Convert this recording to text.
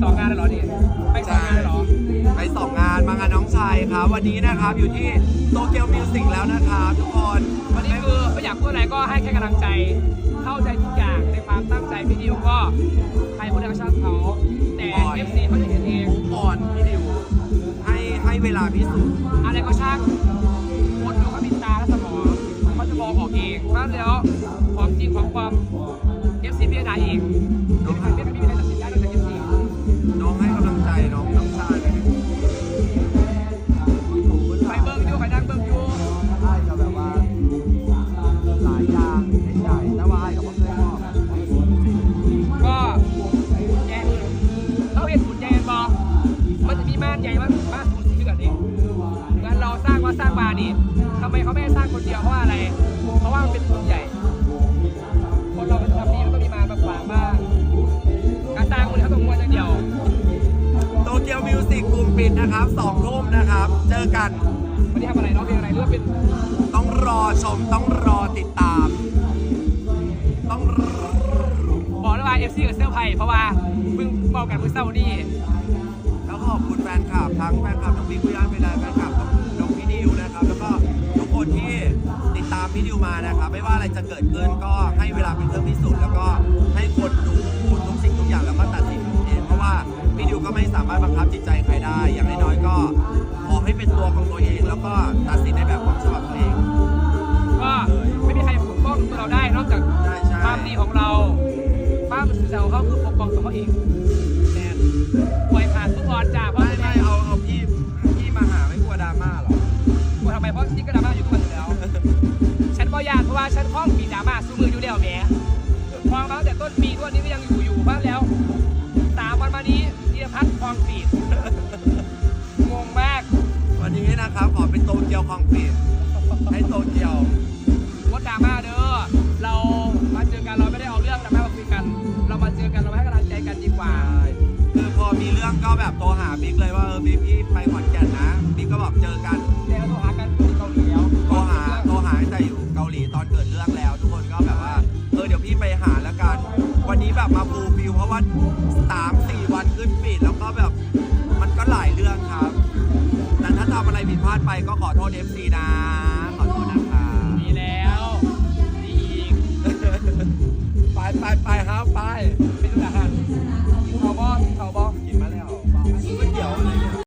มีสองงานเลยเหรอนี่ไปสองงานเลยเหรอไปสองงานมางานน้องชายครับ วันนี้นะครับอยู่ที่โตเกียวมิวสิกแล้วนะครับทุกคนวันนี้คือไม่อยากพูดอะไรก็ให้แค่กำลังใจ เข้าใจทุกอย่างในความตั้งใจพี่ดิวก็ใครพูดอะไรก็ช่างเขาแต่เอฟซีเขาจะเห็นเองก่อนพี่ดิวให้ให้เวลาพิสูจน์อะไรก็ช่างคนดูเขามีตาและสมองเขาจะมองออกเองว่าแล้วของจริงของปลอมเอฟซีพิจารณาเองไม่มีใครไม่มีใครตัดสินได้ สร้างว่าสร้างมานี่ทำไมเขาไม่ให้สร้างคนเดียวเพราะว่าอะไร เพราะว่ามันเป็นหุ่นใหญ่ คนเราเป็นทำดีมันต้องมีมารบางๆบ้างการสร้างคนเขาต้องม้วนอย่างเดียวโตเกียวมิวสิกกลุ่มปิดนะครับสองทุ่มนะครับ เจอกันวันนี้ทำอะไรร้องเพลงอะไรหรือว่าเป็นต้องรอชมต้องรอติดตาม ต้องรอบอกเลยว่าเอฟซีกับเสื้อไผ่เพราะว่าเพิ่งบอกกันเมื่อเช้านี้แล้วก็ขอบคุณแฟนคลับทั้งแฟนคลับน้องบิ๊กคุยานเวลาแฟนคลับน้องพี่ดิว นะครับ แล้วก็ทุกคนที่ติดตามพี่ดิวมานะครับ ไม่ว่าอะไรจะเกิดขึ้นก็ให้เวลาเป็นเครื่องพิสูจน์แล้วก็ให้คนดูทุกสิ่งทุกอย่างแล้วก็ตัดสินเองเพราะว่าพี่ดิวก็ไม่สามารถบังคับจิตใจใครได้ อย่างน้อยๆก็ขอให้เป็นตัวของตัวเอง แล้วก็ตัดสินในแบบของฉบับตัวเอง ก็ไม่มีใครปกป้องตัวเราได้นอกจากใช่ใช่ ความดีของเราความสื่อสารของเขาคือปกป้องตัวเขาเอง แน่นปล่อยผ่านทุกออน ฉันพ้องปีดราม่าสู้มืออยู่แล้วแหมพองมาตั้งแต่ต้นปีทุกวันนี้ก็ยังอยู่อยู่บ้านแล้วสามวันมานี้ธีรพัฒน์คลองปีดงงมากวันนี้นะครับขอเป็นโตเกียวคองกรีตให้โตเกียววดดราม่าเด้อเรามาเจอกันเราไม่ได้เอาเรื่องดราม่ามาคุยกัน เรามาเจอกันเรามาให้กำลังใจกันดีกว่าคือพอมีเรื่องก็แบบโทรหาบิ๊กเลยว่าเออบิ๊กพี่ไปขอนแก่นนะบิ๊กก็บอกเจอกันแต่เราโทรหากันที่เกาหลีแล้วโทรหาโทรหาตั้แต่อยู่เกาหลีตอนเกิดันสามสี่วันขึ้นปีดแล้วก็แบบมันก็หลายเรื่องครับ แต่ถ้าทำอะไรผิดพลาดไปก็ขอโทษเอฟซีนะ ขอโทษนะครับมีแล้วมีอีก ไปไปไปครับไป